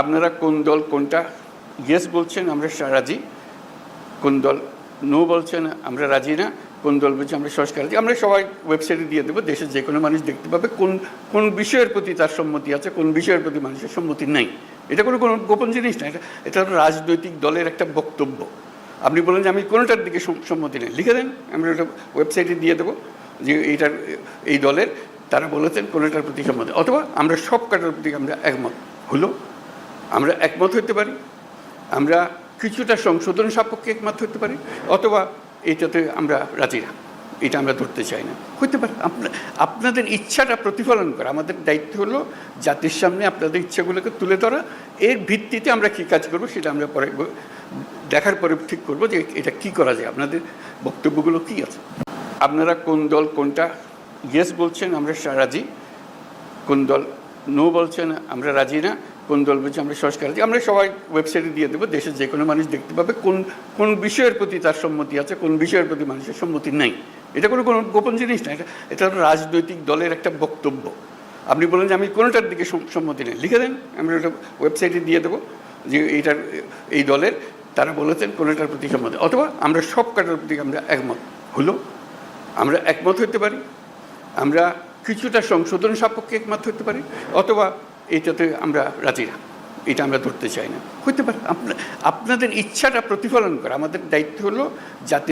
আপনারা কোন দল কোনটা? ইয়েস বলছেন, আমরা রাজি। কোন দল? নো বলছেন, আমরা রাজি না। কোন দল বলছে, আমরা সংস্কার আমরা সবাই ওয়েবসাইটে দিয়ে দেবো, দেশের যে কোনো মানুষ দেখতে পাবে কোন কোন বিষয়ের প্রতি তার সম্মতি আছে, কোন বিষয়ের প্রতি মানুষের সম্মতি নাই। এটা কোনো কোনো গোপন জিনিস না, এটা এটা রাজনৈতিক দলের একটা বক্তব্য। আপনি বলেন যে আমি কোনোটার দিকে সম- সম্মতি নেই। লিখে দেন, আমরা ওটা ওয়েবসাইটে দিয়ে দেবো যে এইটার, এই দলের, তারা বলেছেন কোনোটার প্রতি সম্মতি। অথবা আমরা সব কাটার প্রতি আমরা একমত। হলো আমরা একমত হতে পারি। আমরা কিছুটা সংশোধন সাপেক্ষে একমত হতে পারি, অথবা এটাতে আমরা রাজি না। এটা আমরা ধরতে চাই না। হতে পারে। আপনা- আপনাদের ইচ্ছাটা প্রতিফলন করা। আমাদের দায়িত্ব হলো জাতির সামনে আপনাদের ইচ্ছাগুলোকে তুলে ধরা। এর ভিত্তিতে আমরা কী কাজ করব সেটা আমরা পরে দেখার পরে ঠিক করব যে এটা কি করা যায়। আপনাদের বক্তব্যগুলো কি আছে? আপনারা কোন দল কোনটা? ইয়েস বলছেন, আমরা রাজি। কোন দল? নো বলছেন, আমরা রাজি না। কোন দল বলছে আমরা সংস্কার রাজি আমরা সবাই ওয়েবসাইটে দিয়ে দেবো, দেশের যে কোনো মানুষ দেখতে পাবে কোন কোন বিষয়ের প্রতি তার সম্মতি আছে, কোন বিষয়ের প্রতি মানুষের সম্মতি নাই। এটা কোনো কোনো গোপন জিনিস না, এটা এটা রাজনৈতিক দলের একটা বক্তব্য। আপনি বলেন যে আমি কোনোটার দিকে সম্মতি নেই, লিখে দেন, আমরা ওটা ওয়েবসাইটে দিয়ে দেবো যে এইটার, এই দলের, তারা বলেছেন কোনোটার প্রতি সম্মতি, অথবা আমরা সব কাটার প্রতি আমরা একমত। হলো, আমরা একমত হতে পারি, আমরা কিছুটা সংশোধন সাপেক্ষে একমত হতে পারি, অথবা এইটাতে আমরা রাজি না। এটা আমরা ধরতে চাই না। হইতে পারে, আপনা- আপনাদের ইচ্ছাটা প্রতিফলন করা। আমাদের দায়িত্ব হলো জাতি